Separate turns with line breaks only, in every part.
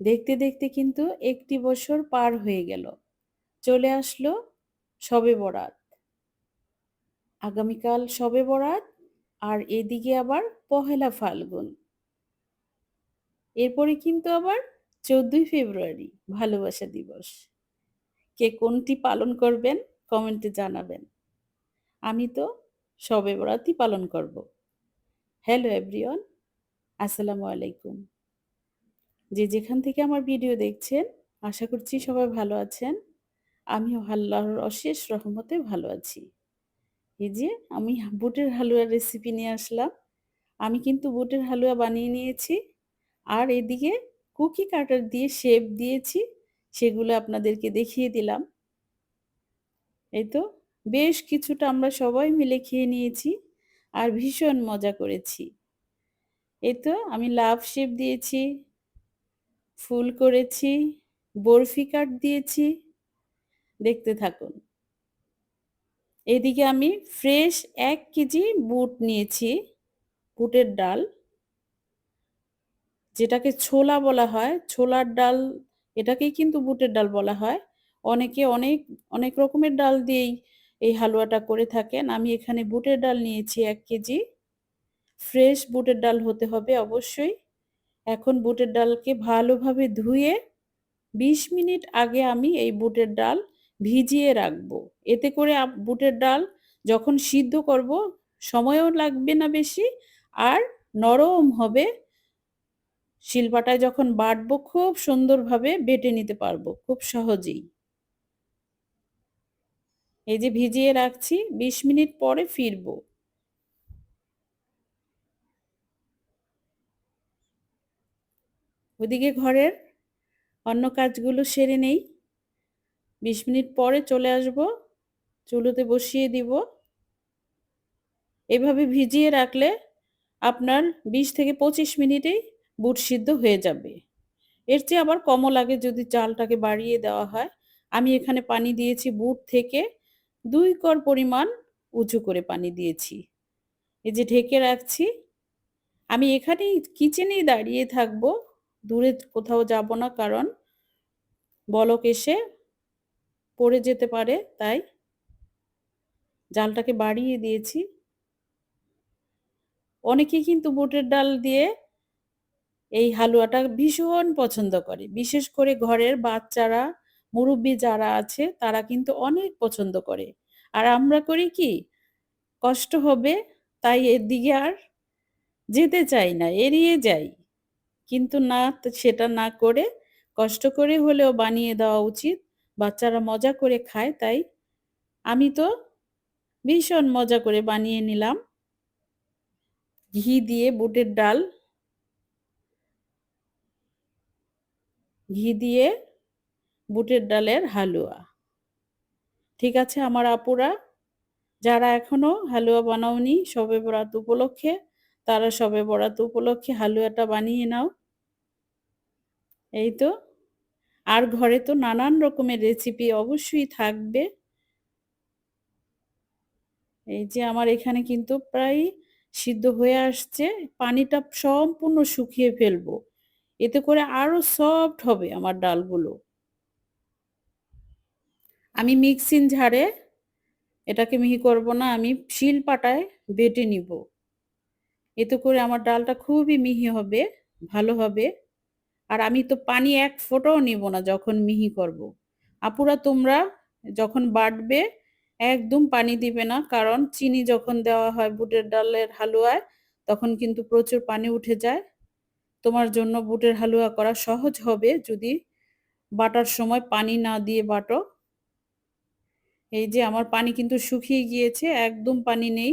দেখতে দেখতে কিন্তু একটি বছর পার হয়ে গেল। চলে আসলো শবে বরাত। আগামীকাল সবে বরাত আর এদিকে আবার পহেলা ফাল্গুন। এরপরে কিন্তু আবার চোদ্দই ফেব্রুয়ারি, ভালোবাসা দিবস। কে কোনটি পালন করবেন কমেন্টে জানাবেন। আমি তো সবে বরাতই পালন করব। হ্যালো এভরিওয়ান, আসসালামু আলাইকুম। যে যেখান থেকে আমার ভিডিও দেখছেন, আশা করছি সবাই ভালো আছেন। আমিও আল্লাহর অশেষ রহমতে ভালো আছি। এই যে আমি বুটের হালুয়ার রেসিপি নিয়ে আসলাম। আমি কিন্তু বুটের হালুয়া বানিয়ে নিয়েছি। আর এদিকে কুকি কাটার দিয়ে শেপ দিয়েছি, সেগুলো আপনাদেরকে দেখিয়ে দিলাম। এই তো বেশ কিছুটা আমরা সবাই মিলে খেয়ে নিয়েছি আর ভীষণ মজা করেছি। এই তো আমি লাভ শেপ দিয়েছি। ফুল করেছি, বরফি কাট দিয়েছি। দেখতে থাকুন। এদিকে আমি ফ্রেশ এক কেজি বুট নিয়েছি, বুটের ডাল। যেটাকে ছোলা বলা হয়, ছোলার ডাল, এটাকেই কিন্তু বুটের ডাল বলা হয়। অনেকে অনেক অনেক রকমের ডাল দিয়েই এই হালুয়াটা করে থাকেন। আমি এখানে বুটের ডাল নিয়েছি এক কেজি। ফ্রেশ বুটের ডাল হতে হবে অবশ্যই। এখন বুটের ডালকে ভালোভাবে ধুয়ে ২০ মিনিট আগে আমি এই বুটের ডাল ভিজিয়ে রাখব। এতে করে বুটের ডাল যখন সিদ্ধ করব, সময়ও লাগবে না বেশি আর নরম হবে। শিলপাটায় যখন বাটবো, খুব সুন্দরভাবে বেটে নিতে পারব, খুব সহজেই। এই যে ভিজিয়ে রাখছি ২০ মিনিট পরে ফিরবো। ওদিকে ঘরের অন্য কাজগুলো সেরে নেই। বিশ মিনিট পরে চলে আসব, চুলোতে বসিয়ে দিব। এভাবে ভিজিয়ে রাখলে আপনার বিশ থেকে পঁচিশ মিনিটেই বুট সিদ্ধ হয়ে যাবে। এর চেয়ে আবার কমও লাগে যদি চালটাকে বাড়িয়ে দেওয়া হয়। আমি এখানে পানি দিয়েছি বুট থেকে দুই কর পরিমাণ উঁচু করে পানি দিয়েছি। এই যে ঢেকে রাখছি। আমি এখানেই কিচেনেই দাঁড়িয়ে থাকব। দূরে কোথাও যাব না, কারণ বলক এসে পড়ে যেতে পারে, তাই জালটাকে বাড়িয়ে দিয়েছি। অনেকে কিন্তু বুটের ডাল দিয়ে এই হালুয়াটা ভীষণ পছন্দ করে। বিশেষ করে ঘরের বাচ্চারা, মুরব্বী যারা আছে, তারা কিন্তু অনেক পছন্দ করে। আর আমরা করি কি, কষ্ট হবে, তাই এর দিকে আর যেতে চাই না, এড়িয়ে যাই। কিন্তু না সেটা না করে কষ্ট করে হলেও বানিয়ে দেওয়া উচিত। বাচ্চারা মজা করে খায়, তাই আমি তো ভীষণ মজা করে বানিয়ে নিলাম। ঘি দিয়ে বুটের ডাল। ঘি দিয়ে বুটের ডালের হালুয়া। ঠিক আছে আমার আপুরা, যারা এখনও হালুয়া বানাওনি সবে বরাত উপলক্ষে তারা সবে বরাত উপলক্ষে হালুয়াটা বানিয়ে নাও। এই তো আর ঘরে তো নানান রকমের রেসিপি অবশ্যই থাকবে। এই যে আমার এখানে কিন্তু প্রায় সিদ্ধ হয়ে আসছে। পানিটা সম্পূর্ণ শুকিয়ে ফেলব। এতে করে আরও সফট হবে আমার ডালগুলো। আমি মিক্সিং ঝাড়ে এটাকে মিহি করব না, আমি শিল পাটায় বেটে নিব। এতে করে আমার ডালটা খুবই মিহি হবে, ভালো হবে। আর আমি তো পানি এক ফোঁটাও নিব না যখন মিহি করব। আপুরা তোমরা যখন বাটবে, একদম পানি দিবে না, কারণ চিনি যখন দেওয়া হয় বুটের ডালের হালুয়ায়, তখন কিন্তু প্রচুর পানি উঠে যায়। তোমার জন্য বুটের হালুয়া করা সহজ হবে যদি বাটার সময় পানি না দিয়ে বাটো। এই যে আমার পানি কিন্তু শুকিয়ে গিয়েছে, একদম পানি নেই।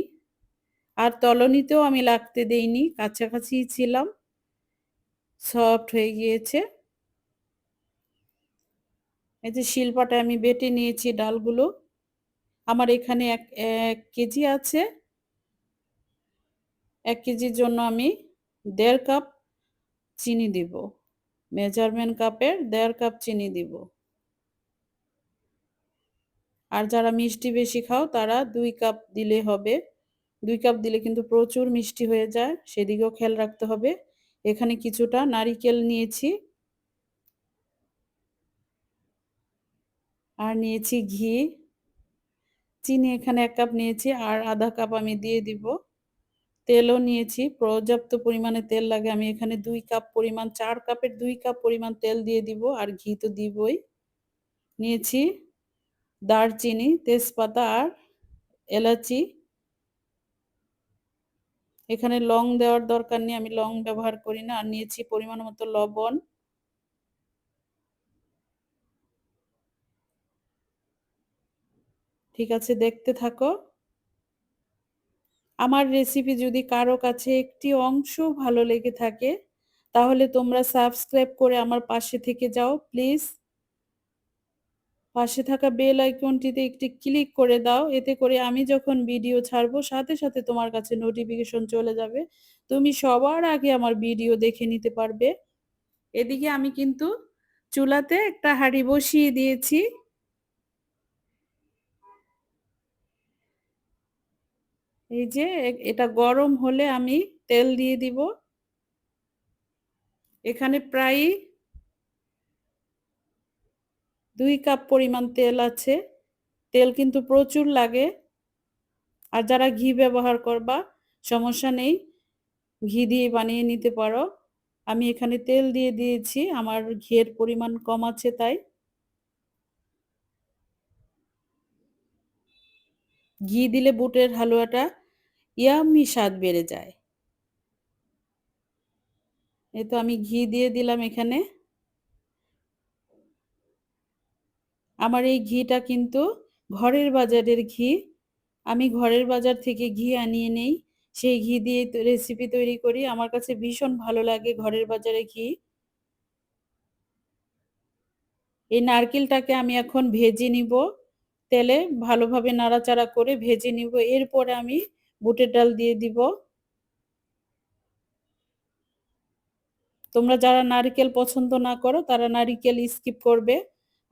আর তলনিতেও আমি লাগতে দেইনি, কাছাকাছি ছিলাম। সফট হয়ে গিয়েছে। এই যে শিলপাটা আমি বেটে নিয়েছি ডালগুলো। আমার এখানে এক এক কেজি আছে। এক কেজির জন্য আমি দেড় কাপ চিনি দিব। মেজারমেন্ট কাপের দেড় কাপ চিনি দিব। আর যারা মিষ্টি বেশি খাও, তারা দুই কাপ দিলে হবে। দুই কাপ দিলে কিন্তু প্রচুর মিষ্টি হয়ে যায়, সেদিকেও খেয়াল রাখতে হবে। এখানে কিছুটা নারিকেল নিয়েছি। আর নিয়েছি ঘি। চিনি এখানে এক কাপ নিয়েছি, আর আধা কাপ আমি দিয়ে দিব। তেলও নিয়েছি, পর্যাপ্ত পরিমাণে তেল লাগে। আমি এখানে দুই কাপ পরিমাণ, চার কাপের দুই কাপ পরিমাণ তেল দিয়ে দিব, আর ঘি তো দিবই। নিয়েছি দারচিনি, তেজপাতা আর এলাচি। এখানে লং দেওয়ার দরকার নেই। আমি লং ব্যবহার করি না। আর নিয়েছি পরিমাণ মতো লবণ। ঠিক আছে দেখতে থাকো। আমার রেসিপি যদি কারও কাছে একটি অংশ ভালো লেগে থাকে, তাহলে তোমরা সাবস্ক্রাইব করে আমার পাশে থেকে যাও প্লিজ। পাশে থাকা বেল আইকনটিতে একটি ক্লিক করে দাও। এতে করে আমি যখন ভিডিও ছাড়বো সাথে, সাথে তোমার কাছে নোটিফিকেশন চলে যাবে। তুমি সবার আগে আমার ভিডিও দেখে নিতে পারবে। এদিকে আমি কিন্তু চুলাতে একটা হাঁড়ি বসিয়ে দিয়েছি। এই যে এটা গরম হলে আমি তেল দিয়ে দিব। এখানে প্রায় ২ কাপ পরিমাণ তেল আছে। তেল কিন্তু প্রচুর লাগে। আর যারা ঘি ব্যবহার করবা, সমস্যা নেই। ঘি দিয়ে বানিয়ে নিতে পারো। আমি এখানে তেল দিয়ে দিয়েছি। আমার ঘিয়ের পরিমাণ কম আছে তাই। ঘি দিলে বুটের হালুয়াটা ইয়ামি স্বাদ বেড়ে যায়। এই তো আমি ঘি দিয়ে দিলাম এখানে। আমার এই ঘিটা কিন্তু ঘরের বাজারের ঘি। আমি ঘরের বাজার থেকে ঘি আনিয়ে নেই। সেই ঘি দিয়ে রেসিপি তৈরি করি। আমার কাছে ভীষণ ভালো লাগে ঘরের বাজারের ঘি। এই নারকেলটাকে আমি এখন ভেজে নিব। তেলে ভালোভাবে নাড়াচাড়া করে ভেজে নিব। এরপরে আমি বুটের ডাল দিয়ে দিব। তোমরা যারা নারকেল পছন্দ না করো, তারা নারিকেল স্কিপ করবে।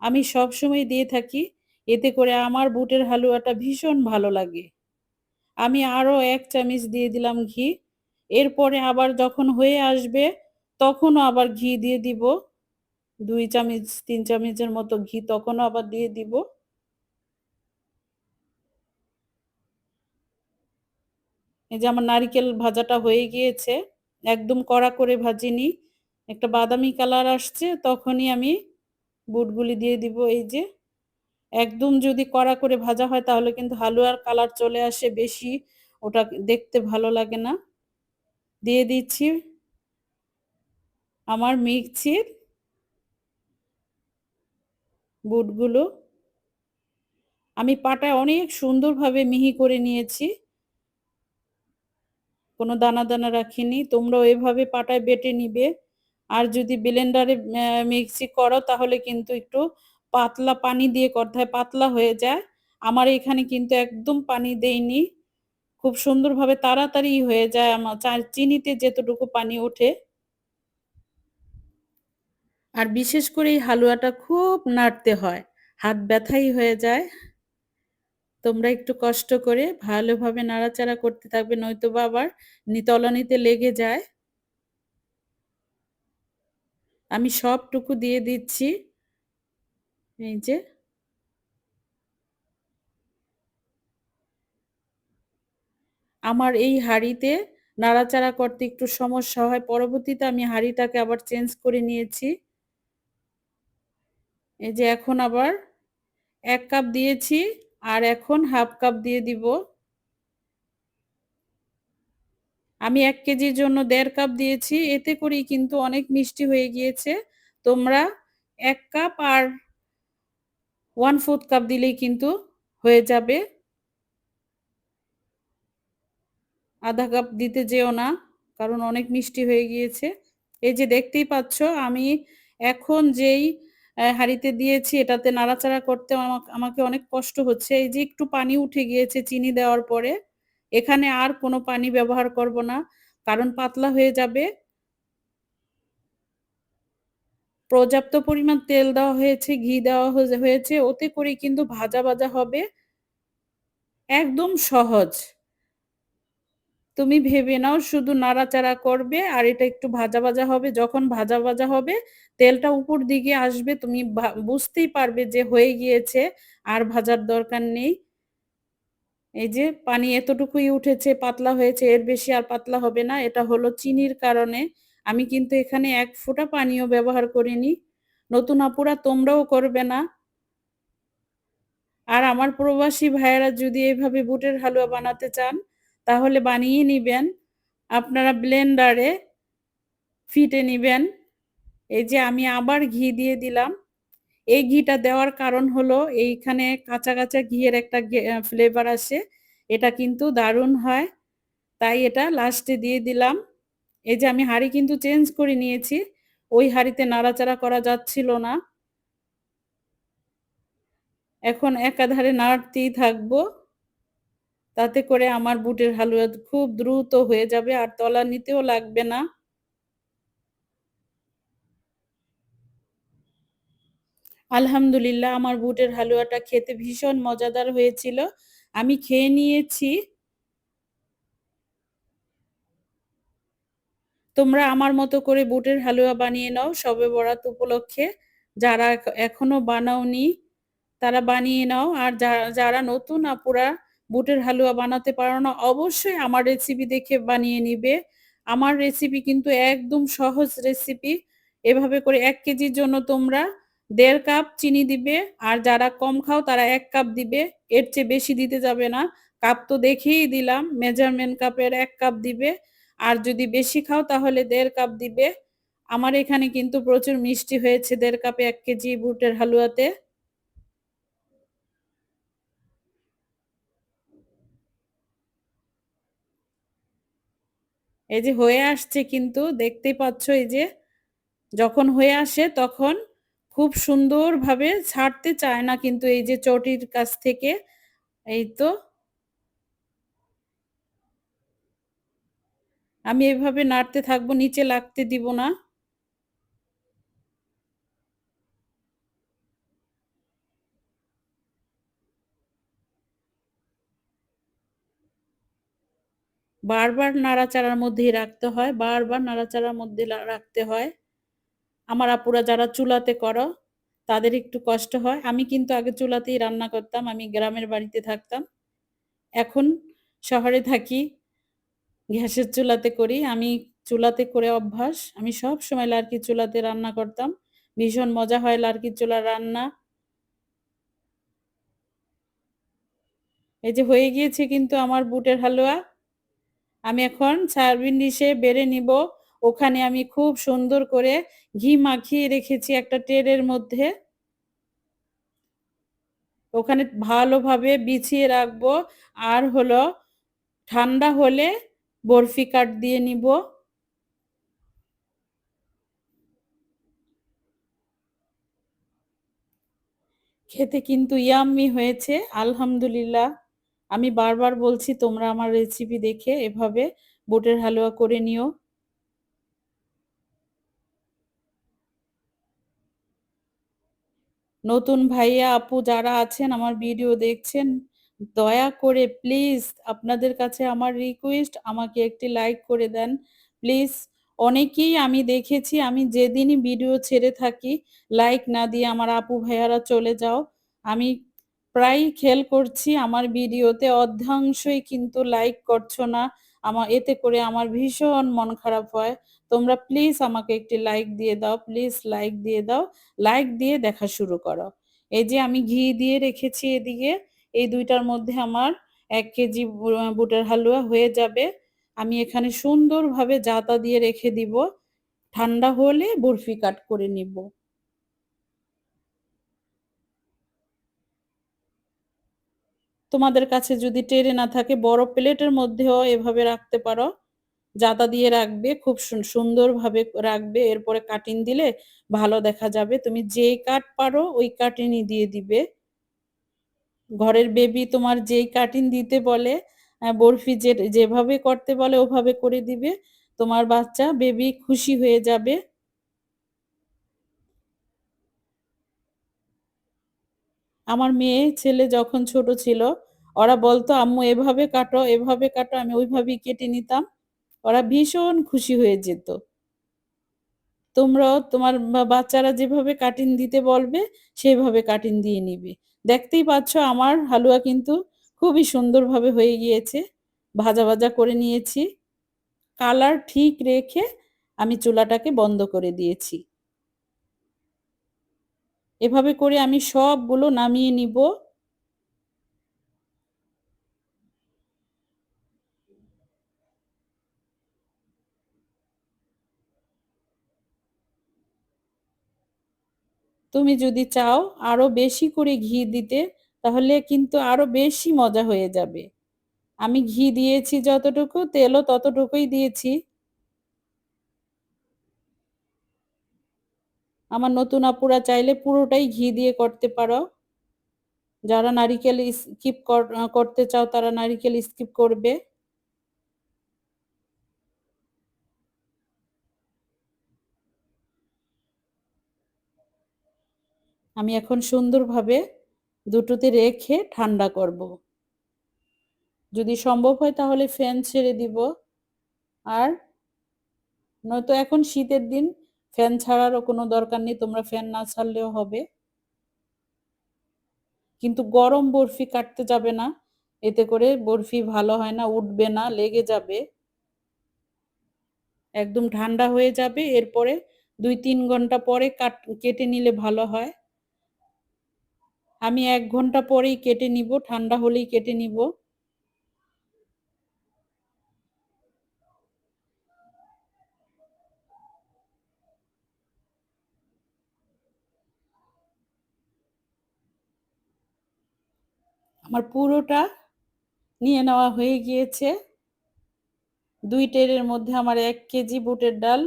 আমি সবসময় দিয়ে থাকি। এতে করে আমার বুটের হালুয়াটা ভীষণ ভালো লাগে। আমি আরও এক চামিচ দিয়ে দিলাম ঘি। এরপরে আবার যখন হয়ে আসবে, তখনও আবার ঘি দিয়ে দিব। দুই চামচ, তিন চামচের মতো ঘি তখনও আবার দিয়ে দিব। এই যে আমার নারিকেল ভাজাটা হয়ে গিয়েছে। একদম কড়া করে ভাজিনি। একটা বাদামি কালার আসছে, তখনই আমি বুটগুলি দিয়ে দিব এই যে। একদম যদি কড়া করে ভাজা হয় তাহলে কিন্তু হালুয়ার কালার চলে আসে বেশি ওটা দেখতে ভালো লাগে না। দিয়ে দিচ্ছি আমার মিক্সির বুটগুলো। আমি পাটায় অনেক সুন্দরভাবে মিহি করে নিয়েছি। কোনো দানা, দানা রাখিনি। তোমরাও এভাবে পাটায় বেটে নিবে। আর যদি ব্লেন্ডারে মিক্সি করো তাহলে কিন্তু একটু পাতলা পানি দিয়ে করতে হয়, পাতলা হয়ে যায়। আমার এখানে কিন্তু একদম পানি দেইনি। খুব সুন্দরভাবে তাড়াতাড়ি হয়ে যায় আমার চিনিতে যেতটুকু পানি ওঠে। আর বিশেষ করে এই হালুয়াটা খুব নাড়তে হয়। হাত ব্যথাই হয়ে যায়। তোমরা একটু কষ্ট করে ভালোভাবে নাড়াচাড়া করতে থাকবে নয়তোবা আবার নি তলানিতে লেগে যায়। আমি সবটুকু দিয়ে দিচ্ছি। এই যে। আমার এই হাঁড়িতে নাড়াচাড়া করতে একটু সমস্যা হয়। পরবর্তীতে আমি হাঁড়িটাকে আবার চেঞ্জ করে নিয়েছি। এই যে এখন আবার এক কাপ দিয়েছি আর এখন 1/2 কাপ দিয়ে দিব। আমি এক কেজির জন্য দেড় কাপ দিয়েছি। এতে করেই কিন্তু অনেক মিষ্টি হয়ে গিয়েছে। তোমরা এক কাপ আর 1/4 কাপ দিলেই কিন্তু হয়ে যাবে। ১/২ কাপ দিতে যেও না। কারণ অনেক মিষ্টি হয়ে গিয়েছে। এই যে দেখতেই পাচ্ছ, আমি এখন যেই হাঁড়িতে দিয়েছি, এটাতে নাড়াচাড়া করতে আমা আমাকে অনেক কষ্ট হচ্ছে। এই যে একটু পানি উঠে গিয়েছে চিনি দেওয়ার পরে। এখানে আর কোনো পানি ব্যবহার করব না। কারণ পাতলা হয়ে যাবে। পর্যাপ্ত পরিমাণ তেল দেওয়া হয়েছে, ঘি দেওয়া হয়েছে। ওতে করে কিন্তু ভাজা, ভাজা হবে। একদম সহজ। তুমি ভেবে নাও শুধু নাড়াচাড়া করবে আর এটা একটু ভাজা, ভাজা হবে। যখন ভাজা, ভাজা হবে তেলটা উপর দিকে আসবে তুমি বুঝতেই পারবে যে হয়ে গিয়েছে আর ভাজার দরকার নেই। এই যে পানি এতটুকুই উঠেছে, পাতলা হয়েছে, এর বেশি আর পাতলা হবে না। এটা হলো চিনির কারণে। আমি কিন্তু এখানে এক ফোঁটা পানিও ব্যবহার করিনি। নতুন আপুরা তোমরাও করবে না। আর আমার প্রবাসী ভাইয়েরা যদি এইভাবে বুটের হালুয়া বানাতে চান, তাহলে বানিয়ে নিবেন। আপনারা ব্লেন্ডারে ফিটে নিবেন। এই যে আমি আবার ঘি দিয়ে দিলাম। এই ঘিটা দেওয়ার কারণ হলো এইখানে কাঁচা, কাঁচা ঘিয়ের একটা ফ্লেভার আসে। এটা কিন্তু দারুণ হয়। তাই এটা লাস্টে দিয়ে দিলাম। এই যে আমি হাঁড়ি কিন্তু চেঞ্জ করে নিয়েছি। ওই হাঁড়িতে নাড়াচাড়া করা যাচ্ছিল না। এখন একাধারে নাড়তেই থাকব। তাতে করে আমার বুটের হালুয়া খুব দ্রুত হয়ে যাবে আর তলানিতেও লাগবে না। আলহামদুলিল্লাহ, আমার বুটের হালুয়াটা খেতে ভীষণ মজাদার হয়েছিল। আমি খেয়ে নিয়েছি। তোমরা আমার মতো করে বুটের হালুয়া বানিয়ে নাও শবে বরাত উপলক্ষে। যারা এখনও বানাওনি, তারা বানিয়ে নাও। আর যারা নতুন আপুরা বুটের হালুয়া বানাতে পারো না, অবশ্যই আমার রেসিপি দেখে বানিয়ে নিবে। আমার রেসিপি কিন্তু একদম সহজ রেসিপি। এভাবে করে এক কেজির জন্য তোমরা ১.৫ কাপ চিনি দিবে। আর যারা কম খাও তারা এক কাপ দিবে। এর চেয়ে বেশি দিতে যাবে না। কাপ তো দেখেই দিলাম। মেজারমেন্ট কাপের এক কাপ দিবে। আর যদি বেশি খাও তাহলে দেড় কাপ দিবে। আমার এখানে কিন্তু প্রচুর মিষ্টি হয়েছে দেড় কাপে এক কেজি বুটের হালুয়াতে। এই যে হয়ে আসছে কিন্তু, দেখতেই পাচ্ছ এই যে, যখন হয়ে আসে তখন খুব সুন্দরভাবে ছাড়তে চায় না কিন্তু এই যে চটির কাছ থেকে। এই তো। আমি এভাবে নাড়তে থাকব, নিচে লাগতে দিব না। বারবার নাড়াচাড়ার মধ্যেই রাখতে হয়। বারবার নাড়াচাড়ার মধ্যে রাখতে হয়। আমার আপুরা যারা চুলাতে করো, তাদের একটু কষ্ট হয়। আমি কিন্তু আগে চুলাতেই রান্না করতাম। আমি গ্রামের বাড়িতে থাকতাম। এখন শহরে থাকি। গ্যাসের চুলাতে করি। আমি চুলাতে করে অভ্যাস। আমি সব সময় লার্কির চুলাতে রান্না করতাম। ভীষণ মজা হয় লার্কির চুলার রান্না। এই যে হয়ে গিয়েছে কিন্তু আমার বুটের হালুয়া। আমি এখন সার্ভিং ডিশে বেড়ে নিব। ওখানে আমি খুব সুন্দর করে ঘি মাখিয়ে রেখেছি একটা ট্রের মধ্যে। ওখানে ভালোভাবে বিছিয়ে রাখব। আর হলো ঠান্ডা হলে বরফি কাট দিয়ে নিব। খেতে কিন্তু ইয়াম্মি হয়েছে, আলহামদুলিল্লাহ। আমি বারবার বলছি, তোমরা আমার রেসিপি দেখে এভাবে বুটের হালুয়া করে নিও। নতুন ভাইয়া আপু যারা আছেন আমার ভিডিও দেখছেন, দয়া করে প্লিজ আপনাদের কাছে আমার রিকোয়েস্ট আমাকে একটি লাইক করে দেন। প্লিজ অনেকেই আমি দেখেছি আমি যেদিনই ভিডিও ছেড়ে থাকি লাইক না দিয়ে আমার আপু ভাইয়ারা চলে যাও। আমি প্রায়ই খেয়াল করছি আমার ভিডিওতে অর্ধাংশই কিন্তু লাইক করছ না। আমা, এতে করে আমার ভীষণ মন খারাপ হয়। তোমরা প্লিজ আমাকে একটি লাইক দিয়ে দাও। প্লিজ লাইক দিয়ে দাও। লাইক দিয়ে দেখা শুরু করো। এই যে আমি ঘি দিয়ে রেখেছি এদিকে। এই দুইটার মধ্যে আমার এক কেজি বুটের হালুয়া হয়ে যাবে। আমি এখানে সুন্দরভাবে জাতা দিয়ে রেখে দিব। ঠান্ডা হলে বরফি কাট করে নিব। তোমাদের কাছে যদি টেরে না থাকে বড় প্লেটের মধ্যেও এভাবে রাখতে পারো। জাদা দিয়ে রাখবে খুব সুন সুন্দরভাবে রাখবে। এরপরে কাটিং দিলে ভালো দেখা যাবে। তুমি যেই কাট পারো ওই কাটিংই দিয়ে দিবে। ঘরের বেবি তোমার যেই কাটিং দিতে বলে, বরফি যে যেভাবে করতে বলে ওভাবে করে দিবে। তোমার বাচ্চা বেবি খুশি হয়ে যাবে। আমার মেয়ে ছেলে যখন ছোট ছিল, ওরা বলতো, "আম্মু এভাবে কাটো, এভাবে কাটো।" আমি ওইভাবেই কেটে নিতাম। ওরা ভীষণ খুশি হয়ে যেত। তোমরাও তোমার বাচ্চারা যেভাবে কাটিং দিতে বলবে, সেভাবে কাটিং দিয়ে নিবে। দেখতেই পাচ্ছ আমার হালুয়া কিন্তু খুবই সুন্দরভাবে হয়ে গিয়েছে। ভাজা, ভাজা করে নিয়েছি। কালার ঠিক রেখে আমি চুলাটাকে বন্ধ করে দিয়েছি। এভাবে করে আমি সবগুলো নামিয়ে নিব। তুমি যদি চাও আরও বেশি করে ঘি দিতে, তাহলে কিন্তু আরও বেশি মজা হয়ে যাবে। আমি ঘি দিয়েছি যতটুকু, তেলও ততটুকুই দিয়েছি। আমার নতুন আপুরা চাইলে পুরোটাই ঘি দিয়ে করতে পারো। যারা নারিকেল স্কিপ কর করতে চাও তারা নারিকেল স্কিপ করবে। আমি এখন সুন্দরভাবে দুটোতে রেখে ঠান্ডা করব। যদি সম্ভব হয় তাহলে ফ্যান ছেড়ে দিব। আর নয়তো এখন শীতের দিন ফ্যান ছাড়ারও কোনো দরকার নেই। তোমরা ফ্যান না ছাড়লেও হবে। কিন্তু গরম বরফি কাটতে যাবে না। এতে করে বরফি ভালো হয় না, উঠবে না, লেগে যাবে। একদম ঠান্ডা হয়ে যাবে। এরপরে ২-৩ ঘণ্টা পরে কাট কেটে নিলে ভালো হয়। আমি এক ঘণ্টা পরেই কেটে নিব, ঠান্ডা হলেই কেটে নিব। আমার পুরোটা নিয়ে নেওয়া হয়ে গিয়েছে। দুই টেরের মধ্যে আমার এক কেজি বুটের ডাল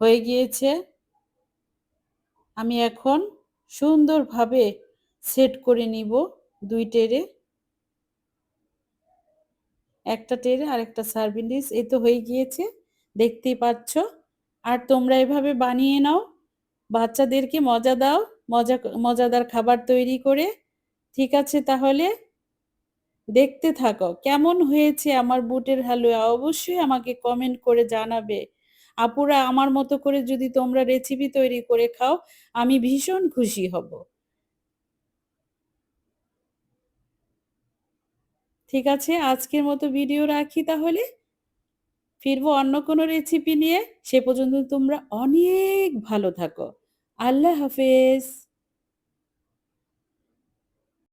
হয়ে গিয়েছে। আমি এখন সুন্দরভাবে সেট করে নিব দুই টেরে। একটা টেরে আরেকটা সার্ভিং ডিশ এ তো হয়ে গিয়েছে। দেখতেই পাচ্ছ। আর তোমরা এভাবে বানিয়ে নাও। বাচ্চাদেরকে মজা দাও। মজা, মজাদার খাবার তৈরি করে। ঠিক আছে তাহলে? দেখতে থাকো। কেমন হয়েছে আমার বুটের হালুয়া? অবশ্যই আমাকে কমেন্ট করে জানাবে। আপুরা আমার মতো করে যদি তোমরা রেসিপি তৈরি করে খাও, আমি ভীষণ খুশি হব। ঠিক আছে, আজকের মতো ভিডিও রাখি তাহলে। ফিরবো অন্য কোনো রেসিপি নিয়ে। সে পর্যন্ত তোমরা অনেক ভালো থাকো। আল্লাহ হাফেজ।